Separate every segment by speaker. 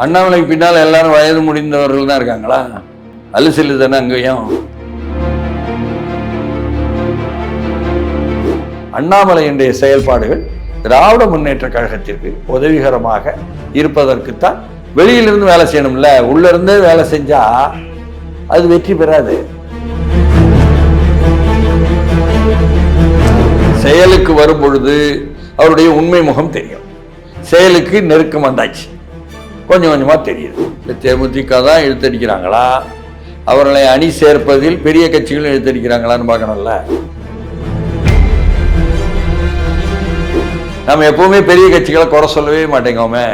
Speaker 1: அண்ணாமலைக்கு பின்னால் எல்லாரும் வயது முடிந்தவர்கள் தான் இருக்காங்களா? அலுசிலு தானே அங்கேயும்? அண்ணாமலையினுடைய செயல்பாடுகள் திராவிட முன்னேற்ற கழகத்திற்கு உதவிகரமாக இருப்பதற்குத்தான் வெளியிலிருந்து வேலை செய்யணும்ல. உள்ள இருந்தே வேலை செஞ்சா அது வெற்றி பெறாது. செயலுக்கு வரும் பொழுது அவருடைய உண்மை முகம் தெரியும். செயலுக்கு நெருக்கம் வந்தாச்சு. கொஞ்சம் கொஞ்சமாக தெரியுது. இந்த தேமுதிக தான் இழுத்தடிக்கிறாங்களா அவர்களை அணி சேர்ப்பதில் பெரிய கட்சிகள் இழுத்தடிக்கிறாங்களான்னு பார்க்கணும்ல. நம்ம எப்பவுமே பெரிய கட்சிகளை குறை சொல்லவே மாட்டேங்கோமே.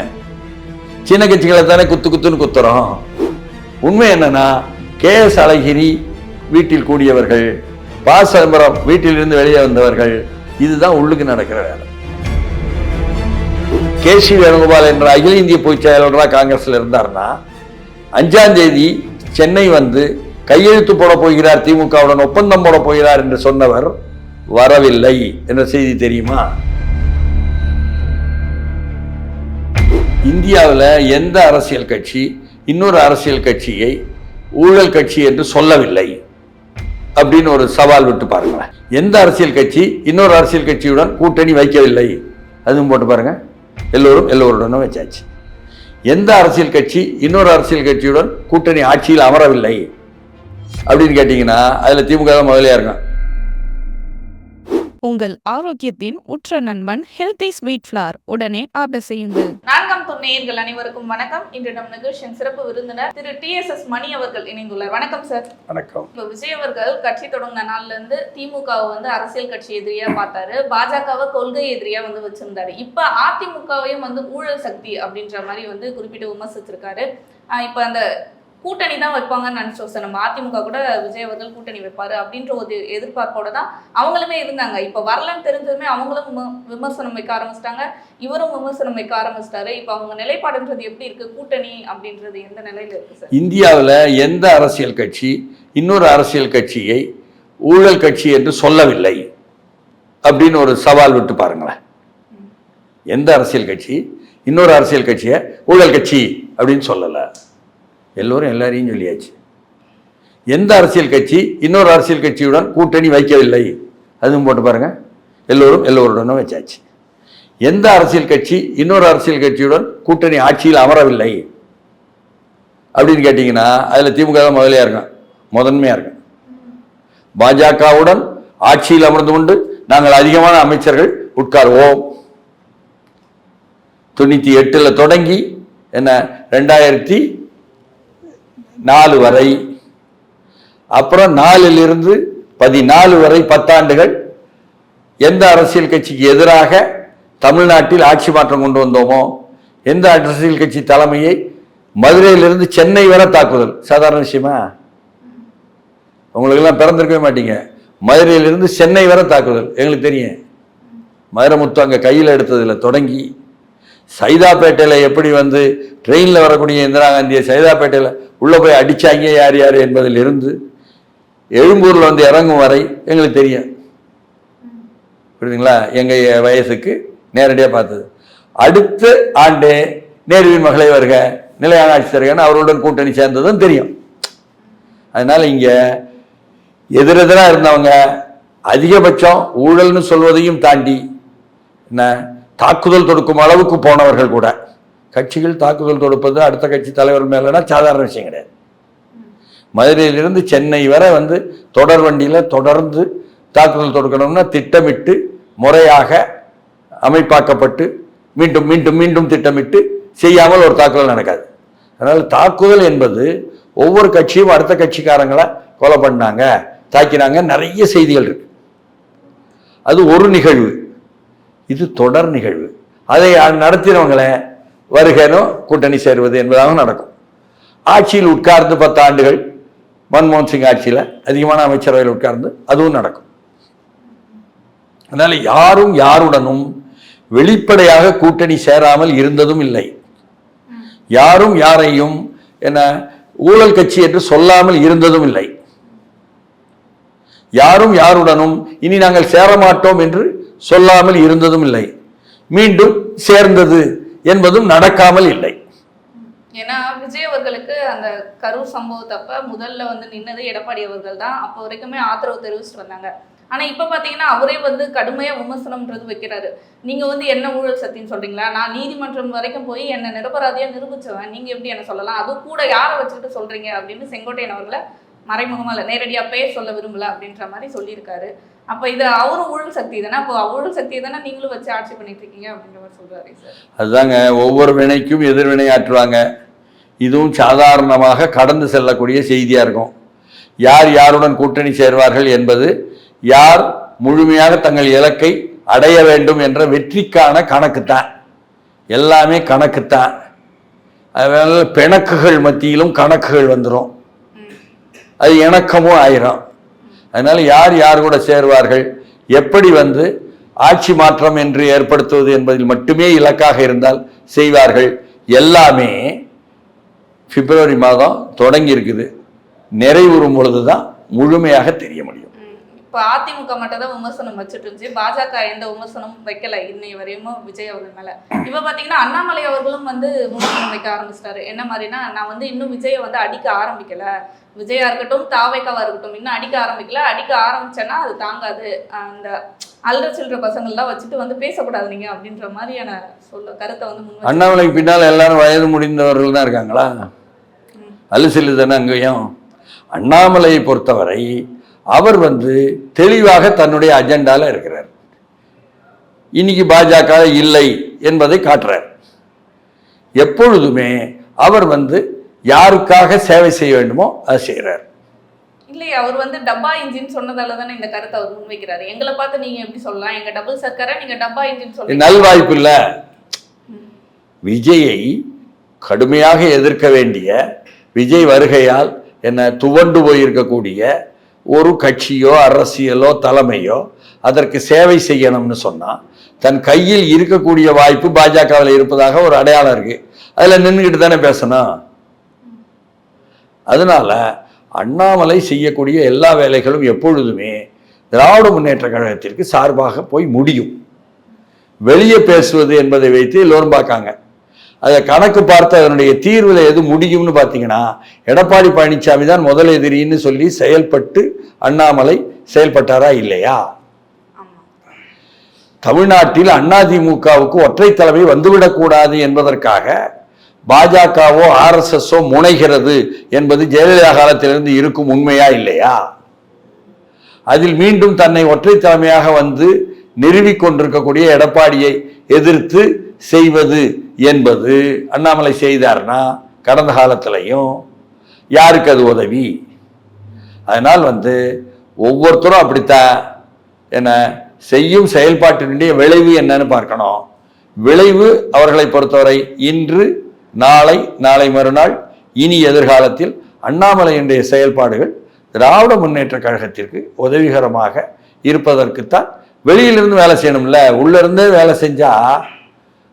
Speaker 1: சின்ன கட்சிகளை தானே குத்து குத்துன்னு குத்துறோம். உண்மை என்னன்னா கே எஸ் அழகிரி வீட்டில் கூடியவர்கள் ப சிதம்பரம் வீட்டிலிருந்து வெளியே வந்தவர்கள் இதுதான் உள்ளுக்கு நடக்கிற வேலை. கே சி வேணுகோபால் என்ற அகில இந்திய பொதுச் செயலாளராக காங்கிரஸில் இருந்தார்னா அஞ்சாம் தேதி சென்னை வந்து கையெழுத்து போட போகிறார் திமுகவுடன் ஒப்பந்தம் போட போகிறார் என்று சொன்னவர் வரவில்லை என்ற செய்தி தெரியுமா? இந்தியாவில் எந்த அரசியல் கட்சி இன்னொரு அரசியல் கட்சியை ஊழல் கட்சி என்று சொல்லவில்லை அப்படின்னு ஒரு சவால் விட்டு பாருங்க எந்த அரசியல் கட்சி இன்னொரு அரசியல் கட்சியுடன் கூட்டணி வைக்கவில்லை? அதுவும் போட்டு பாருங்கள் எல்லோரும் எல்லோருடனும் வச்சாச்சு. எந்த அரசியல் கட்சி இன்னொரு அரசியல் கட்சியுடன் கூட்டணி ஆட்சியில் அமரவில்லை அப்படின்னு கேட்டிங்கன்னா அதில் திமுக தான் முதலியாக இருக்கான்
Speaker 2: உங்கள் ஆரோக்கியத்தின் உற்ற நண்பன் ஹெல்தி ஸ்வீட் ஃப்ளார் உடனே ஆர்டர் செய்யுங்கள்.
Speaker 3: நான்காம் நேயர்கள் அனைவருக்கும் வணக்கம். இன்று நம் நிகழ்ச்சியின் சிறப்பு விருந்தினர் திரு டி எஸ் எஸ் மணி அவர்கள் இணைந்துள்ளார். வணக்கம் சார்
Speaker 1: வணக்கம்.
Speaker 3: இப்போ விஜய் அவர்கள் கட்சி தொடங்கின நாள்ல இருந்து திமுகவை வந்து அரசியல் கட்சி எதிரியா பார்த்தாரு. பாஜகவை கொள்கை எதிரியா வந்து வச்சிருந்தாரு. இப்ப அதிமுகவையும் வந்து ஊழல் சக்தி அப்படின்ற மாதிரி வந்து குறிப்பிட்டு விமர்சிச்சிருக்காரு. இப்ப அந்த கூட்டணி தான் வைப்பாங்கன்னு நினைச்சோம். சார் நம்ம அதிமுக கூட விஜய் அவர்கள் கூட்டணி வைப்பாரு அப்படின்ற ஒரு எதிர்பார்ப்போட தான் அவங்களுமே இருந்தாங்க. இப்ப வரலன்னு தெரிஞ்சதுமே அவங்களும் விம- விமர்சனம் வைக்க ஆரம்பிச்சிட்டாங்க. இவரும் விமர்சனம் வைக்க ஆரம்பிச்சிட்டாரு. இப்ப அவங்க நிலைப்பாடுன்றது எப்படி இருக்கு? கூட்டணி அப்படின்றது எந்த நிலையில இருக்கு சார்?
Speaker 1: இந்தியாவில் எந்த அரசியல் கட்சி இன்னொரு அரசியல் கட்சியை ஊழல் கட்சி என்று சொல்லவில்லை அப்படின்னு ஒரு சவால் விட்டு பாருங்களேன். எந்த அரசியல் கட்சி இன்னொரு அரசியல் கட்சியை ஊழல் கட்சி அப்படின்னு சொல்லலை. எல்லோரும் எல்லாரையும் சொல்லியாச்சு. எந்த அரசியல் கட்சி இன்னொரு அரசியல் கட்சியுடன் கூட்டணி வைக்கவில்லை? அதுவும் போட்டு பாருங்கள் எல்லோரும் எல்லோருடனும் வச்சாச்சு. எந்த அரசியல் கட்சி இன்னொரு அரசியல் கட்சியுடன் கூட்டணி ஆட்சியில் அமரவில்லை? அப்படின்னு கேட்டிங்கன்னா அதில் திமுக தான் முதலையாக இருக்கும். முதன்மையாக இருக்கும். பாஜகவுடன் ஆட்சியில் அமர்ந்து கொண்டு நாங்கள் அதிகமான அமைச்சர்கள் உட்காருவோம். தொண்ணூற்றி எட்டில் தொடங்கி என்ன ரெண்டாயிரத்தி நாலு வரை. அப்புறம் நாலிலிருந்து பதினாலு வரை பத்தாண்டுகள். எந்த அரசியல் கட்சிக்கு எதிராக தமிழ்நாட்டில் ஆட்சி மாற்றம் கொண்டு வந்தோமோ எந்த அரசியல் கட்சி தலைமையை மதுரையிலிருந்து சென்னை வரை தாக்குதல். சாதாரண விஷயமா? உங்களுக்கெல்லாம் பிறந்திருக்கவே மாட்டீங்க. மதுரையிலிருந்து சென்னை வரை தாக்குதல். எங்களுக்கு தெரியும். மதுரை முத்து அங்கே கையில் எடுத்ததில் தொடங்கி சைதாப்பேட்டையில் எப்படி வந்து ட்ரெயினில் வரக்கூடிய இந்திரா காந்தியை சைதாப்பேட்டையில் உள்ளே போய் அடித்தாங்க யார் யார் என்பதில் இருந்து எழும்பூரில் வந்து இறங்கும் வரை எங்களுக்கு தெரியும். புரியுதுங்களா? எங்கள் வயசுக்கு நேரடியாக பார்த்தது. அடுத்த ஆண்டு நேருவின் மகளை வருக நிலையான ஆட்சி தருகன்னு அவர்களுடன் கூட்டணி சேர்ந்ததும் தெரியும். அதனால் இங்கே எதிரெதிராக இருந்தவங்க அதிகபட்சம் ஊழல்னு சொல்வதையும் தாண்டி என்ன தாக்குதல் தொடுக்கும் அளவுக்கு போனவர்கள் கூட. கட்சிகள் தாக்குதல் தொடுப்பது அடுத்த கட்சி தலைவர் மேலனா சாதாரண விஷயம் கிடையாது. மதுரையிலிருந்து சென்னை வரை வந்து தொடர் வண்டியில் தொடர்ந்து தாக்குதல் தொடுக்கணும்னா திட்டமிட்டு முறையாக அமைப்பாக்கப்பட்டு மீண்டும் மீண்டும் மீண்டும் திட்டமிட்டு செய்யாமல் ஒரு தாக்குதல் நடக்காது. அதனால் தாக்குதல் என்பது ஒவ்வொரு கட்சியும் அடுத்த கட்சிக்காரங்களை கொலை பண்ணாங்க தாக்கினாங்க நிறைய செய்திகள் இருக்கு. அது ஒரு நிகழ்வு. இது தொடர் நிகழ்வு. அதை நடத்தினவங்களை? வருகனும் கூட்டணி சேருவது என்பதாக நடக்கும். ஆட்சியில் உட்கார்ந்து பத்து ஆண்டுகள் மன்மோகன் சிங் ஆட்சியில் அதிகமான அமைச்சரவையில் உட்கார்ந்து அதுவும் நடக்கும். அதனால் யாரும் யாருடனும் வெளிப்படையாக கூட்டணி சேராமல் இருந்ததும் இல்லை. யாரும் யாரையும் என்ன ஊழல் கட்சி என்று சொல்லாமல் இருந்ததும் இல்லை. யாரும் யாருடனும் இனி நாங்கள் சேர மாட்டோம் என்று சொல்லாமல் இருந்ததும் இல்லை. மீண்டும் சேர்ந்தது என்பதும் நடக்காமல் இல்லை.
Speaker 3: ஏன்னா விஜய் அவர்களுக்கு அந்த கரூர் சம்பவத்தப்ப முதல்ல வந்து நின்னது எடப்பாடி அவர்கள் தான். அப்போ வரைக்குமே ஆதரவு தெரிவிச்சுட்டு வந்தாங்க. ஆனா இப்ப பாத்தீங்கன்னா அவரே வந்து கடுமையா விமர்சனம்ன்றது வைக்கிறாரு. நீங்க வந்து என்ன ஊழல் சக்தின்னு சொல்றீங்களா? நான் நீதிமன்றம் வரைக்கும் போய் என்ன நிரபராதியா நிரூபிச்சவன். நீங்க எப்படி என்ன சொல்லலாம்? அது கூட யாரை வச்சுக்கிட்டு சொல்றீங்க? அப்படின்னு செங்கோட்டையன் அவர்களை மறைமுகமா இல்லை நேரடியா பேர் சொல்ல விரும்பல அப்படின்ற மாதிரி சொல்லியிருக்காரு. அப்போ இது அவரும் ஊழல் சக்தி தானே? அப்போ ஊழல் சக்தியை தானே நீங்களும் வச்சு ஆட்சி பண்ணிட்டு இருக்கீங்க அப்படின்ற மாதிரி சொல்றாரு சார்.
Speaker 1: அதுதாங்க ஒவ்வொரு வினைக்கும் எதிர்வினை ஆற்றுவாங்க. இதுவும் சாதாரணமாக கடந்து செல்லக்கூடிய செய்தியாக இருக்கும். யார் யாருடன் கூட்டணி சேர்வார்கள் என்பது யார் முழுமையாக தங்கள் இலக்கை அடைய வேண்டும் என்ற வெற்றிக்கான கணக்குத்தான். எல்லாமே கணக்குத்தான். அதனால் பிணக்குகள் மத்தியிலும் கணக்குகள் வந்துடும் அது இணக்கமும் ஆயிரும். அதனால் யார் யார் கூட சேருவார்கள்? எப்படி வந்து ஆட்சி மாற்றம் என்று ஏற்படுத்துவது என்பதில் மட்டுமே இலக்காக இருந்தால் செய்வார்கள். எல்லாமே பிப்ரவரி மாதம் தொடங்கி இருக்குது. நிறைவுறும் பொழுது தான் முழுமையாக தெரிய முடியும்.
Speaker 3: இப்ப அதிமுக மட்டும் தான் விமர்சனம் வச்சுட்டு இருந்துச்சு. பாஜக எந்த விமர்சனமும் வைக்கல இன்னை வரையும் விஜய் அவர்கள் மேல. இப்ப பாத்தீங்கன்னா அண்ணாமலை அவர்களும் வந்து விமர்சனம் வைக்க ஆரம்பிச்சிட்டாரு. என்ன மாதிரினா நான் வந்து இன்னும் விஜயை வந்து அடிக்க ஆரம்பிக்கல. விஜயா இருக்கட்டும் தாவைக்காவா இருக்கட்டும் இன்னும் அடிக்க ஆரம்பிக்கல. அடிக்க ஆரம்பிச்சேன்னா அது தாங்காது. அந்த அல்ற சில்ற பசங்கள்லாம் வச்சுட்டு வந்து பேசக்கூடாது நீங்க அப்படின்ற மாதிரியான சொல்ல கருத்தை வந்து முன்
Speaker 1: அண்ணாமலைக்கு பின்னால் எல்லாரும் வயது முடிந்தவர்கள் தான் இருக்காங்களா. அலுசிலு தானே அங்கேயும்? அண்ணாமலையை பொறுத்தவரை அவர் வந்து தெளிவாக தன்னுடைய அஜெண்டால இருக்கிறார். இன்னைக்கு பாஜக இல்லை என்பதை காட்டுறார். எப்பொழுதுமே அவர் வந்து யாருக்காக சேவை செய்ய வேண்டுமோ அதை செய்கிறார்
Speaker 3: இல்லையே அவர் வந்து டப்பா இன்ஜின் சொன்னதால தானே இந்த கருத்தை அவர் முன்வைக்கிறாரு. எங்களை பார்த்து நீங்க எப்படி சொல்லலாம்? எங்க டபுள் சர்க்கரை? நீங்க டப்பா இன்ஜின் சொல்றீங்க.
Speaker 1: நல்வாய்ப்பு இல்லை. விஜயை கடுமையாக எதிர்க்க வேண்டிய விஜய் வருகையால் என்ன துவண்டு போயிருக்கக்கூடிய ஒரு கட்சியோ அரசியலோ தலைமையோ அதற்கு சேவை செய்யணும்னு சொன்னால் தன் கையில் இருக்கக்கூடிய வாய்ப்பு பாஜகவில் இருப்பதாக ஒரு அடையாளம் இருக்குது அதில் நின்றுக்கிட்டு தானே பேசணும். அதனால் அண்ணாமலை செய்யக்கூடிய எல்லா வேலைகளும் எப்பொழுதுமே திராவிட முன்னேற்ற கழகத்திற்கு சார்பாக போய் முடியும். வெளியே பேசுவது என்பதை வைத்து எல்லோரும் பார்க்காங்க. அதை கணக்கு பார்த்து அதனுடைய தீர்வில் எது முடியும்னு பார்த்தீங்கன்னா எடப்பாடி பழனிசாமி தான் முதல் எதிரின்னு சொல்லி செயல்பட்டு அண்ணாமலை செயல்பட்டாரா இல்லையா? தமிழ்நாட்டில் அதிமுகவுக்கு ஒற்றை தலைமை வந்துவிடக்கூடாது என்பதற்காக பாஜகவோ ஆர்எஸ்எஸ்ஓ முனைகிறது என்பது ஜெயலலிதா காலத்திலிருந்து இருக்கும் உண்மையா இல்லையா? அதில் மீண்டும் தன்னை ஒற்றை தலைமையாக வந்து நிறுவிக் கொண்டிருக்கக்கூடிய எடப்பாடியை எதிர்த்து செய்வது என்பது அண்ணாமலை செய்தார்னா கடந்த காலத்திலையும் யாருக்கு அது உதவி? அதனால் வந்து ஒவ்வொருத்தரும் அப்படித்தான் என்ன செய்யும் செயல்பாட்டினுடைய விளைவு என்னன்னு பார்க்கணும். விளைவு அவர்களை பொறுத்தவரை இன்று நாளை நாளை மறுநாள் இனி எதிர்காலத்தில் அண்ணாமலையினுடைய செயல்பாடுகள் திராவிட முன்னேற்ற கழகத்திற்கு உதவிகரமாக இருப்பதற்குத்தான் வெளியிலிருந்து வேலை செய்யணும்ல உள்ளிருந்தே வேலை செஞ்சால்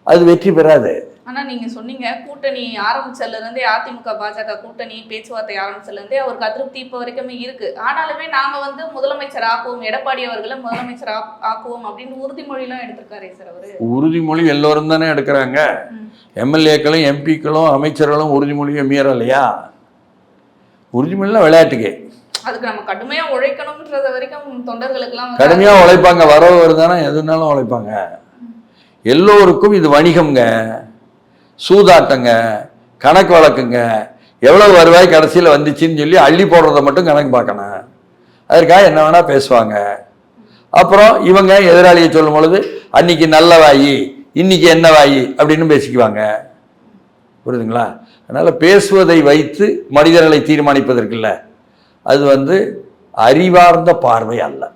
Speaker 1: அது வெற்றி பெறாது.
Speaker 3: ஆனா நீங்க சொன்னீங்க கூட்டணி ஆரம்பிச்சதுல இருந்தே அதிமுக பாஜக கூட்டணி பேச்சுவார்த்தை ஆரம்பிச்சதுல இருந்தே அவருக்கு அதிருப்தி இப்ப வரைக்குமே இருக்கு. ஆனாலுமே நாங்க வந்து முதலமைச்சர் ஆக்குவோம் எடப்பாடி அவர்களை முதலமைச்சர் ஆக்- ஆக்குவோம் அப்படின்னு உறுதிமொழி எல்லாம் எடுத்திருக்காரே சார் அவரு.
Speaker 1: உறுதிமொழி எல்லோரும் தானே எடுக்கிறாங்க. எம்எல்ஏக்களும் எம்பிக்களும் அமைச்சர்களும் உறுதிமொழியை மீறலையா உறுதிமொழிலாம் விளையாட்டுக்கு.
Speaker 3: அதுக்கு நம்ம கடுமையா உழைக்கணும்ன்றது வரைக்கும் தொண்டர்களுக்கு எல்லாம்
Speaker 1: கடுமையாக உழைப்பாங்க. வரவு வருதானா எதுனாலும் உழைப்பாங்க. எல்லோருக்கும் இது வணிகம்ங்க. சூதாட்டங்க. கணக்கு வழக்குங்க. எவ்வளோ வருவாய் கடைசியில் வந்துச்சுன்னு சொல்லி அள்ளி போடுறத மட்டும் கணக்கு பார்க்கணும். அதற்காக என்ன வேணால் பேசுவாங்க. அப்புறம் இவங்க எதிராளியை சொல்லும் பொழுது அன்னைக்கு நல்ல வாயி இன்னைக்கு என்ன வாயி? அப்படின்னு பேசிக்குவாங்க. புரியுதுங்களா? அதனால் பேசுவதை வைத்து மனிதர்களை தீர்மானிப்பதற்கில்ல. அது வந்து அறிவார்ந்த பார்வை அல்ல.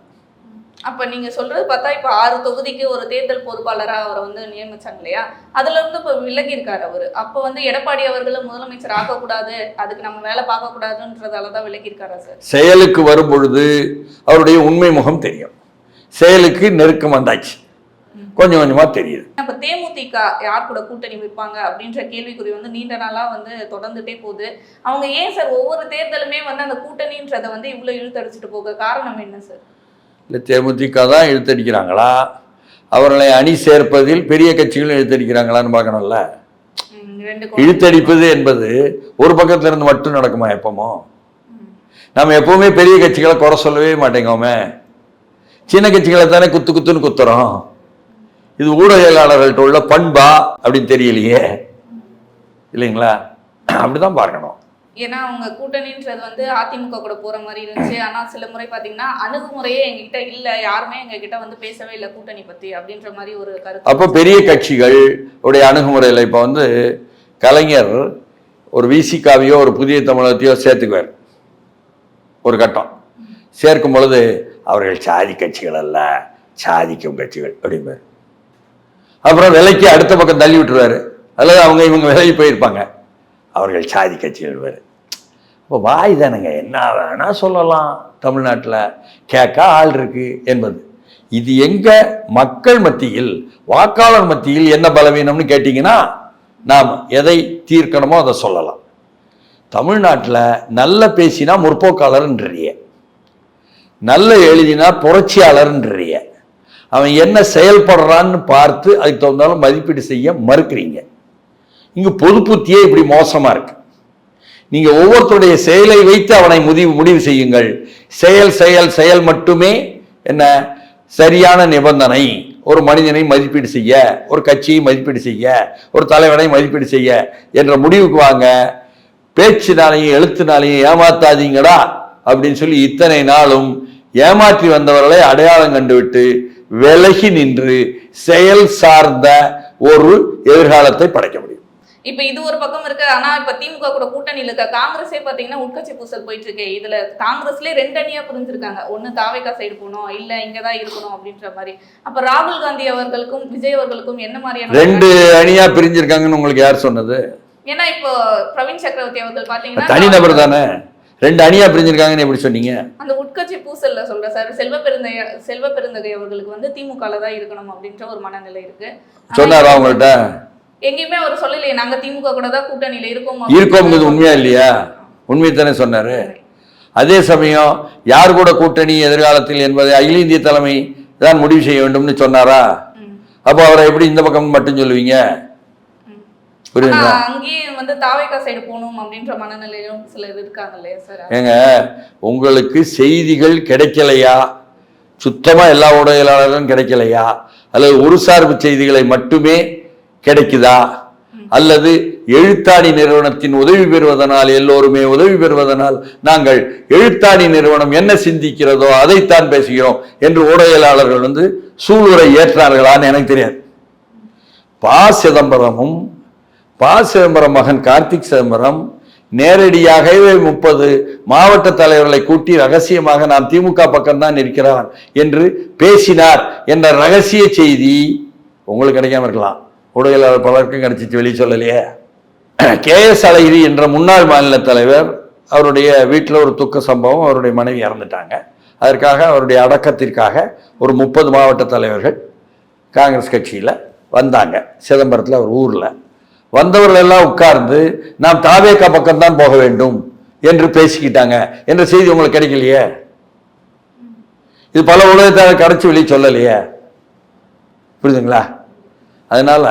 Speaker 3: அப்ப நீங்க சொல்றது பார்த்தா இப்ப ஆறு தொகுதிக்கு ஒரு தேர்தல் பொறுப்பாளரா அவரை வந்து நியமிச்சாங்க இல்லையா? அதுல இருந்து இப்ப விலகி இருக்காரு அவரு. அப்ப வந்து எடப்பாடி அவர்களை முதலமைச்சர் ஆக்கக்கூடாது அதுக்கு நம்ம வேலை பார்க்க கூடாதுன்றதாலதான் விலகி இருக்காரா சார்?
Speaker 1: செயலுக்கு வரும் பொழுது அவருடைய உண்மை முகம் தெரியும். செயலுக்கு நெருக்கம் வந்தாச்சு. கொஞ்சம் கொஞ்சமா தெரியுது.
Speaker 3: அப்ப தேமுதிக யார் கூட கூட்டணி வைப்பாங்க அப்படின்ற கேள்விக்குறி வந்து நீண்ட நாளா வந்து தொடர்ந்துட்டே போகுது. அவங்க ஏன் சார் ஒவ்வொரு தேர்தலுமே வந்து அந்த கூட்டணின்றதை வந்து இவ்வளவு இழுத்தடிச்சிட்டு போக காரணம் என்ன சார்?
Speaker 1: இல்லை தேமுதிக தான் இழுத்தடிக்கிறாங்களா அவர்களை அணி சேர்ப்பதில் பெரிய கட்சிகளும் இழுத்தடிக்கிறாங்களான்னு பார்க்கணும்ல. இழுத்தடிப்பது என்பது ஒரு பக்கத்துல இருந்து மட்டும் நடக்குமா எப்பமோ? நம்ம எப்பவுமே பெரிய கட்சிகளை குறை சொல்லவே மாட்டேங்கோமே. சின்ன கட்சிகளை தானே குத்து குத்துன்னு குத்துறோம். இது ஊடகவியலாளர்கள்ட்ட உள்ள பண்பா அப்படின்னு தெரியலையே. இல்லைங்களா? அப்படிதான் பார்க்கணும்.
Speaker 3: ஏன்னா அவங்க கூட்டணின்றது வந்து அதிமுக கூட போகிற மாதிரி இருந்துச்சு. ஆனால் சில முறை பார்த்தீங்கன்னா அணுகுமுறையே எங்ககிட்ட இல்லை. யாருமே எங்ககிட்ட வந்து பேசவே இல்லை கூட்டணி பற்றி அப்படின்ற மாதிரி ஒரு கருத்து.
Speaker 1: அப்போ பெரிய கட்சிகள் உடைய அணுகுமுறையில் இப்போ வந்து கலைஞர் ஒரு விசிகாவையோ ஒரு புதிய தமிழகத்தையோ சேர்த்துக்குவார். ஒரு கட்டம். சேர்க்கும் பொழுது அவர்கள் சாதி கட்சிகள் அல்ல சாதிக்கும் கட்சிகள் அப்படிம்பார். அப்புறம் விலைக்கு அடுத்த பக்கம் தள்ளி விட்டுருவாரு. அல்லது அவங்க இவங்க விலகி போயிருப்பாங்க. அவர்கள் சாதி கட்சிகள் வேறு இப்போ வாய் தானுங்க என்ன வேணால் சொல்லலாம். தமிழ்நாட்டில் கேட்க ஆள் இருக்குது என்பது. இது எங்கே மக்கள் மத்தியில் வாக்காளர் மத்தியில் என்ன பலவீனம்னு கேட்டிங்கன்னா நாம் எதை தீர்க்கணுமோ அதை சொல்லலாம். தமிழ்நாட்டில் நல்ல பேசினா முற்போக்காளர்ன்றிய நல்ல எழுதினா புரட்சியாளர்ன்றிய அவன் என்ன செயல்படுறான்னு பார்த்து அதுக்கு தகுந்தாலும் மதிப்பீடு செய்ய மறுக்கிறீங்க. இங்கு பொது புத்தியே இப்படி மோசமா இருக்கு. நீங்க ஒவ்வொருத்தருடைய செயலை வைத்து அவனை முடிவு முடிவு செய்யுங்கள். செயல் செயல் செயல் மட்டுமே என்ன? சரியான நிபந்தனை. ஒரு மனிதனை மதிப்பீடு செய்ய ஒரு கட்சியை மதிப்பீடு செய்ய ஒரு தலைவனை மதிப்பீடு செய்ய என்ற முடிவுக்கு வாங்க. பேச்சினாலையும் எழுத்துனாலையும் ஏமாத்தாதீங்கடா அப்படின்னு சொல்லி இத்தனை நாளும் ஏமாற்றி வந்தவர்களை அடையாளம் கண்டுவிட்டு விலகி நின்று செயல் சார்ந்த ஒரு எதிர்காலத்தை படைக்க முடியும்.
Speaker 3: இப்ப இது ஒரு பக்கம் இருக்கு. ஆனா இப்ப திமுக கூட கூட்டணியில இருக்க காங்கிரஸே பாத்தீங்கன்னா உட்கட்சி பூசல் போயிட்டு இருக்கு இதுல காங்கிரஸ்லயே ரெண்டு அணியா புரிஞ்சிருக்காங்க. ஒண்ணு தாவேக்கா சைடு போகணும். இல்ல இங்கதான் இருக்கணும் அப்படின்ற மாதிரி. அப்ப ராகுல் காந்தி அவர்களுக்கும் விஜய் அவர்களுக்கும் என்ன மாதிரியான
Speaker 1: ரெண்டு அணியா பிரிஞ்சிருக்காங்கன்னு உங்களுக்கு யார் சொன்னது?
Speaker 3: ஏன்னா இப்போ பிரவீன் சக்கரவர்த்தி அவர்கள் பாத்தீங்கன்னா
Speaker 1: தனிநபர் தானே ரெண்டு அணியா பிரிஞ்சிருக்காங்கன்னு எப்படி சொன்னீங்க?
Speaker 3: அந்த உட்கட்சி பூசல்ல சொல்ற சார் செல்வ பெருந்தைய செல்வ பெருந்தகை அவர்களுக்கு வந்து திமுக தான் இருக்கணும் அப்படின்ற ஒரு மனநிலை இருக்கு.
Speaker 1: சொன்னாரா அவங்கள்ட்ட?
Speaker 3: எங்கேயுமே அவர் சொல்லலையே நாங்க திமுக கூட தான் கூட்டணியில இருக்கோம்?
Speaker 1: இருக்கோங்கிறது உண்மையா இல்லையா? உண்மை தானே சொன்னாரு. அதே சமயம் யார் கூட கூட்டணி எதிர்காலத்தில் என்பதை அகில இந்திய தலைமை தான் முடிவு செய்ய வேண்டும்னு சொன்னாரா. அப்போ அவரை எப்படி இந்த பக்கம் மட்டும் சொல்லுவீங்க? புரியுதுங்களா?
Speaker 3: வந்து தாவேக்கா சைடு போகணும் அப்படின்ற மனநிலையிலும் சிலர் இருக்காங்க இல்லையா சார்?
Speaker 1: ஏங்க உங்களுக்கு செய்திகள் கிடைக்கலையா? சுத்தமா எல்லா ஊடகவியலாளர்களும் கிடைக்கலையா? அல்லது ஒரு சார்பு செய்திகளை மட்டுமே கிடைக்குதா? அல்லது எழுத்தாணி நிறுவனத்தின் உதவி பெறுவதனால் எல்லோருமே உதவி பெறுவதனால் நாங்கள் எழுத்தாணி நிறுவனம் என்ன சிந்திக்கிறதோ அதைத்தான் பேசுகிறோம் என்று ஊடகவியலாளர்கள் வந்து சூளுரை ஏற்றார்களான்னு எனக்கு தெரியாது. பா. சிதம்பரமும் பா. சிதம்பரம் மகன் கார்த்திக் சிதம்பரம் நேரடியாகவே முப்பது மாவட்ட தலைவர்களை கூட்டி ரகசியமாக நாம் திமுக பக்கம்தான் இருக்கிறார் என்று பேசினார். என்ற ரகசிய செய்தி உங்களுக்கு கிடைக்காம இருக்கலாம். ஊடகவியலாளர் பலருக்கும் கிடைச்சிச்சு வெளியே சொல்லலையே. கே எஸ் அழகிரி என்ற முன்னாள் மாநில தலைவர் அவருடைய வீட்டில் ஒரு துக்க சம்பவம் அவருடைய மனைவி இறந்துட்டாங்க. அதற்காக அவருடைய அடக்கத்திற்காக ஒரு முப்பது மாவட்ட தலைவர்கள் காங்கிரஸ் கட்சியில் வந்தாங்க சிதம்பரத்தில் அவர் ஊரில். வந்தவர்கள் எல்லாம் உட்கார்ந்து நாம் தாவேக்கா பக்கம்தான் போக வேண்டும் என்று பேசிக்கிட்டாங்க. என்ற செய்தி உங்களுக்கு கிடைக்கலையே? இது பல உலகத்தை கடைச்சி வெளியே சொல்லலையே? புரியுதுங்களா? அதனால்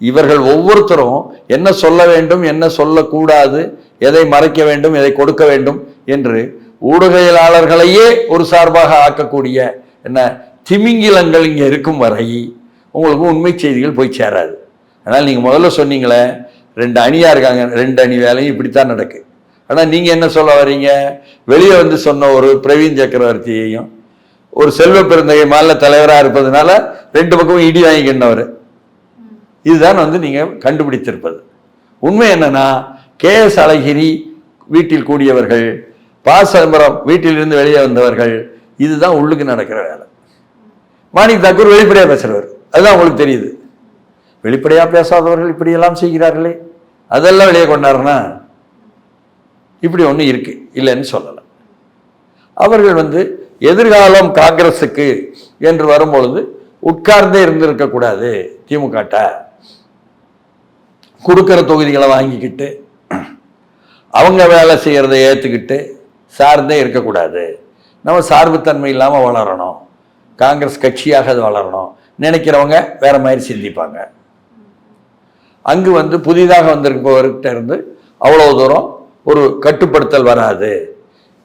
Speaker 1: இவர்கள் ஒவ்வொருத்தரும் என்ன சொல்ல வேண்டும் என்ன சொல்லக்கூடாது எதை மறைக்க வேண்டும் எதை கொடுக்க வேண்டும் என்று ஊடகையாளர்களையே ஒரு சார்பாக ஆக்கக்கூடிய என்ன திமிங்கிலங்கள் இங்கே இருக்கும் வரை உங்களுக்கு உண்மை செய்திகள் போய் சேராது. ஆனால் நீங்கள் முதல்ல சொன்னீங்களே ரெண்டு அணியாக இருக்காங்க ரெண்டு அணி வேலையும் இப்படித்தான் நடக்கு. ஆனால் நீங்கள் என்ன சொல்ல வர்றீங்க வெளியே வந்து சொன்ன ஒரு பிரவீன் சக்கரவர்த்தியையும் ஒரு செல்வ பெருந்தகை மாநில தலைவராக இருப்பதனால ரெண்டு பக்கமும் இடி வாங்கிக்கின்றவர் இதுதான் வந்து நீங்கள் கண்டுபிடித்திருப்பது. உண்மை என்னன்னா கே எஸ் அழகிரி வீட்டில் கூடியவர்கள் ப சிதம்பரம் வீட்டிலிருந்து வெளியே வந்தவர்கள் இதுதான் உள்ளுக்கு நடக்கிற வேலை. மாணிக் தாக்கூர் வெளிப்படையாக பேசுகிறவர் அதுதான் உங்களுக்கு தெரியுது. வெளிப்படையாக பேசாதவர்கள் இப்படியெல்லாம் செய்கிறார்களே. அதெல்லாம் வெளியே கொண்டாருன்னா இப்படி ஒன்று இருக்கு. இல்லைன்னு சொல்லலை. அவர்கள் வந்து எதிர்காலம் காங்கிரஸுக்கு என்று வரும்பொழுது உட்கார்ந்தே இருந்திருக்கக்கூடாது திமுகட்ட. கொடுக்குற தொகுதிகளை வாங்கிக்கிட்டு அவங்க வேலை செய்கிறத ஏற்றுக்கிட்டு சார்ந்தே இருக்கக்கூடாது. நம்ம சார்புத்தன்மை இல்லாமல் வளரணும். காங்கிரஸ் கட்சியாக அது வளரணும். நினைக்கிறவங்க வேற மாதிரி சிந்திப்பாங்க. அங்கு வந்து புதிதாக வந்திருப்பவர்கிட்ட இருந்து அவ்வளோ தூரம் ஒரு கட்டுப்படுத்தல் வராது.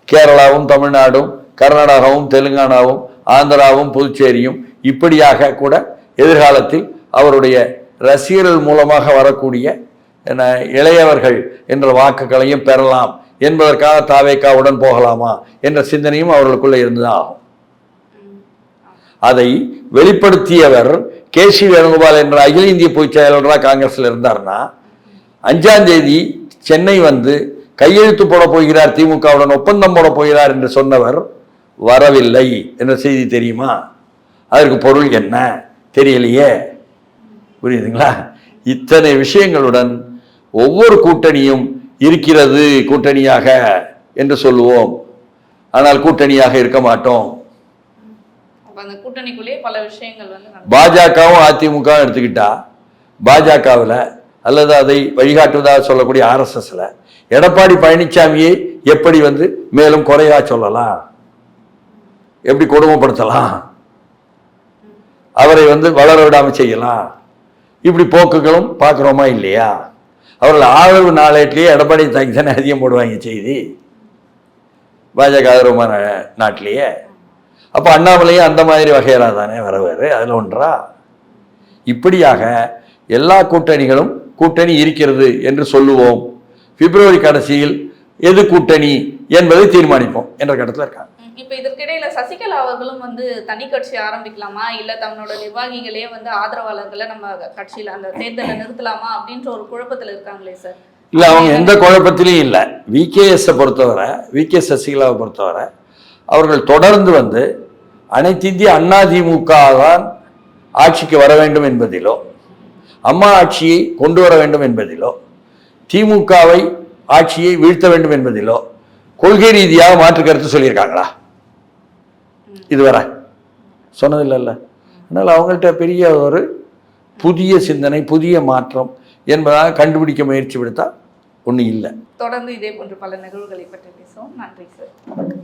Speaker 1: கேரளாவும் தமிழ்நாடும் கர்நாடகாவும் தெலுங்கானாவும் ஆந்திராவும் புதுச்சேரியும் இப்படியாக கூட எதிர்காலத்தில் அவருடைய ரசிகர்கள் மூலமாக வரக்கூடிய என்ன, இளையவர்கள் என்ற வாக்குகளையும் பெறலாம் என்பதற்காக தாவேக்காவுடன் போகலாமா என்ற சிந்தனையும் அவர்களுக்குள்ளே இருந்துதான் ஆகும். அதை வெளிப்படுத்தியவர் கே சி வேணுகோபால் என்ற அகில இந்திய பொதுச் செயலாளராக காங்கிரஸில் இருந்தார்னா அஞ்சாம் தேதி சென்னை வந்து கையெழுத்து போட போகிறார் திமுகவுடன் ஒப்பந்தம் போட போகிறார் என்று சொன்னவர் வரவில்லை என்ற செய்தி தெரியுமா? அதற்கு பொருள் என்ன? தெரியலையே. புரியுதுங்களா? இத்தனை விஷயங்களுடன் ஒவ்வொரு கூட்டணியும் இருக்கிறது கூட்டணியாக என்று சொல்லுவோம். ஆனால் கூட்டணியாக இருக்க மாட்டோம்.
Speaker 3: அப்ப அந்த கூட்டணிக்குள்ளேயே பல விஷயங்கள் வந்து நடக்கும்.
Speaker 1: பாஜகவும் அதிமுகவும் எடுத்துக்கிட்டா பாஜகவில் அல்லது அதை வழிகாட்டுவதாக சொல்லக்கூடிய ஆர்எஸ்எஸ்ல எடப்பாடி பழனிசாமியை எப்படி வந்து மேலும் குறையா சொல்லலாம்? எப்படி கொடுமைப்படுத்தலாம்? அவரை வந்து வளர விடாம செய்யலாம்? இப்படி போக்குகளும் பார்க்குறோமா இல்லையா? அவர்கள் ஆதரவு நாளேட்டிலேயே எடப்பாடி தாக்கி தானே அதிகம் போடுவாங்க செய்தி. பாஜக ஆதரவுமான நாட்டிலேயே. அப்போ அண்ணாமலையும் அந்த மாதிரி வகையறா தானே வரவாரு. அதில் ஒன்றா? இப்படியாக எல்லா கூட்டணிகளும் கூட்டணி இருக்கிறது என்று சொல்லுவோம். பிப்ரவரி கடைசியில் எது கூட்டணி என்பதை தீர்மானிப்போம் என்ற கட்டத்தில் இருக்காங்க.
Speaker 3: இப்ப இதற்கிடையில சசிகலா அவர்களும் வந்து தனி கட்சி ஆரம்பிக்கலாமா? இல்ல தன்னோட நிர்வாகிகளே வந்து ஆதரவாளர்களை நம்ம கட்சியில அந்த தேர்தலை நிறுத்தலாமா? அப்படின்ற ஒரு குழப்பத்துல இருக்காங்களே சார்.
Speaker 1: இல்லை அவங்க எந்த குழப்பத்திலையும் இல்லை. விகேஎஸை பொறுத்தவரை விகே சசிகலாவை பொறுத்தவரை அவர்கள் தொடர்ந்து வந்து அனைத்து இந்திய அண்ணா திமுக தான் ஆட்சிக்கு வர வேண்டும் என்பதிலோ அம்மா ஆட்சியை கொண்டு வர வேண்டும் என்பதிலோ திமுகவை ஆட்சியை வீழ்த்த வேண்டும் என்பதிலோ கொள்கை ரீதியாக மாற்று கருத்து சொல்லியிருக்காங்களா? இதுவரை. சொன்னதில்லைல்ல. அதனால் அவங்கள்ட்ட பெரிய ஒரு புதிய சிந்தனை புதிய மாற்றம் என்பதாக கண்டுபிடிக்க முயற்சி விடுத்தா ஒன்றும் இல்லை.
Speaker 3: தொடர்ந்து இதே போன்ற பல நிகழ்வுகளை பற்றி பேசுவோம். நன்றி சார்.